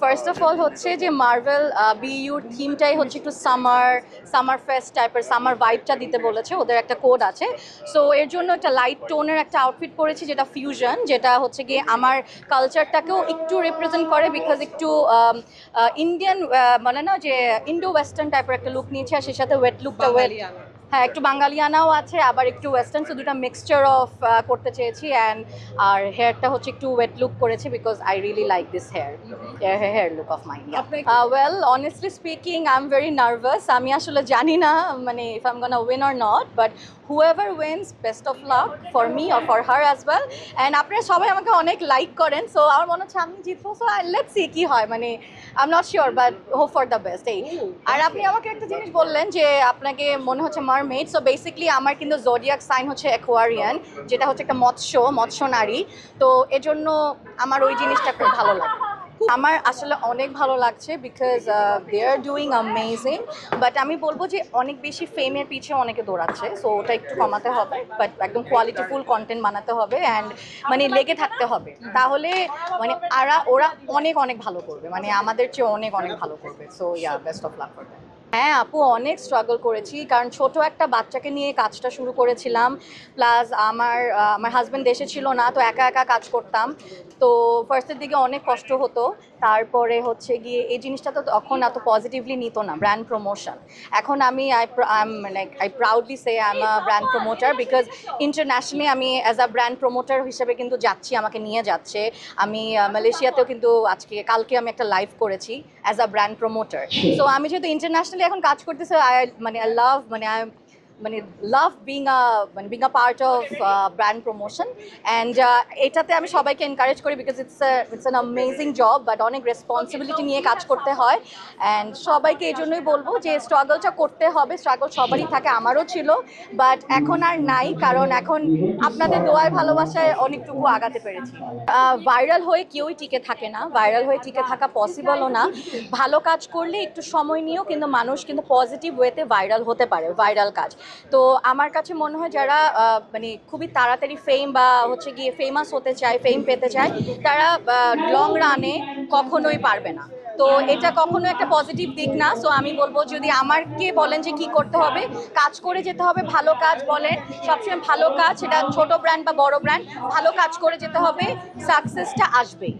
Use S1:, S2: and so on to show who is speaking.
S1: First of all হচ্ছে যে Marvel বিইউর থিমটাই হচ্ছে একটু সামার সামার ফেস্ট টাইপের সামার ভাইবটা দিতে বলেছে ওদের একটা কোড আছে। সো এর জন্য একটা লাইট টোনের একটা আউটফিট পরেছি যেটা ফিউশন যেটা হচ্ছে গিয়ে আমার কালচারটাকেও একটু রিপ্রেজেন্ট করে বিকজ একটু ইন্ডিয়ান মানে না যে ইন্ডো ওয়েস্টার্ন টাইপের একটা লুক নিয়েছে আর সেই সাথে ওয়েট লুকটা ওয়েট হ্যাঁ একটু বাঙালিয়ানাও আছে আবার একটু ওয়েস্টার্ন সো দুটা মিক্সচার অফ করতে চেয়েছি অ্যান্ড আর হেয়ারটা হচ্ছে একটু ওয়েট লুক করেছি because I really like this hair hair look of mine well honestly speaking I am very nervous আমি আসলে জানি না মানে if I'm gonna win or not but whoever wins best of luck for me or for her as well and আপনারা সবাই আমাকে অনেক like করেন সো আমার মনে হচ্ছে আমি জিতবো সো লেটস সি কি হয় মানে I am not sure but hope for the best এই আর আপনি আমাকে একটা জিনিস বললেন যে আপনাকে মনে হচ্ছে মারমেড সো বেসিকলি আমার কিন্তু জোডিয়াক সাইন হচ্ছে অ্যাকোয়ারিয়ান যেটা হচ্ছে একটা মৎস্য মৎস্য নারী। তো এজন্য আমার ওই জিনিসটা খুব ভালো লাগে। আমার আসলে অনেক ভালো লাগছে because they are doing amazing but আমি বলব যে অনেক বেশি ফেমের পিছে অনেকে দৌড়াচ্ছে সো ওটা একটু কমাতে হবে। বাট একদম কোয়ালিটিফুল কন্টেন্ট বানাতে হবে অ্যান্ড মানে লেগে থাকতে হবে। তাহলে মানে আরা, ওরা অনেক অনেক ভালো করবে। মানে আমাদের চেয়ে অনেক অনেক ভালো করবে। So yeah best of luck করবে হ্যাঁ আপু অনেক স্ট্রাগল করেছি। কারণ ছোট একটা বাচ্চাকে নিয়ে কাজটা শুরু করেছিলাম। প্লাস আমার আমার হাজব্যান্ড দেশে ছিল না তো একা একা কাজ করতাম। তো ফার্স্টের দিকে অনেক কষ্ট হতো। তারপরে হচ্ছে গিয়ে এই জিনিসটা তো তখন এত পজিটিভলি নিত না ব্র্যান্ড প্রমোশন এখন আমি আই মানে I proudly say I am a brand promoter because internationally আমি অ্যাজ আ ব্র্যান্ড প্রমোটার হিসেবে কিন্তু যাচ্ছি আমাকে নিয়ে যাচ্ছে। আমি মালয়েশিয়াতেও কিন্তু আজকে কালকে আমি একটা লাইভ করেছি as a brand promoter so আমি যেহেতু ইন্টারন্যাশনালি এখন কাজ করতেছি আই মানে আই লাভ মানে আই মানে লাভ বিং আ মানে being a part of brand promotion and এটাতে আমি সবাইকে এনকারেজ করি because it's it's an amazing job but অনেক রেসপন্সিবিলিটি নিয়ে কাজ করতে হয়. অ্যান্ড সবাইকে এই জন্যই বলব যে স্ট্রাগলটা করতে হবে স্ট্রাগল সবারই থাকে আমারও ছিল বাট এখন আর নাই কারণ এখন আপনাদের দোয়ার ভালোবাসায় অনেকটুকু আগাতে পেরেছি। ভাইরাল হয়ে কেউই টিকে থাকে না ভাইরাল হয়ে টিকে থাকা পসিবলও না। ভালো কাজ করলে একটু সময় নিয়েও কিন্তু মানুষ কিন্তু পজিটিভ ওয়েতে ভাইরাল হতে পারে ভাইরাল কাজ। তো আমার কাছে মনে হয় যারা মানে খুবই তাড়াতাড়ি ফেম বা হচ্ছে গিয়ে ফেমাস হতে চায় ফেম পেতে চায়, তারা লং রানে কখনোই পারবে না। তো এটা কখনো একটা পজিটিভ দিক না। সো আমি বলব যদি আমারকে বলেন যে কি করতে হবে, কাজ করে যেতে হবে, ভালো কাজ বলেন, সবসময় ভালো কাজ, সেটা ছোট ব্র্যান্ড বা বড় ব্র্যান্ড ভালো কাজ করে যেতে হবে সাকসেসটা আসবেই।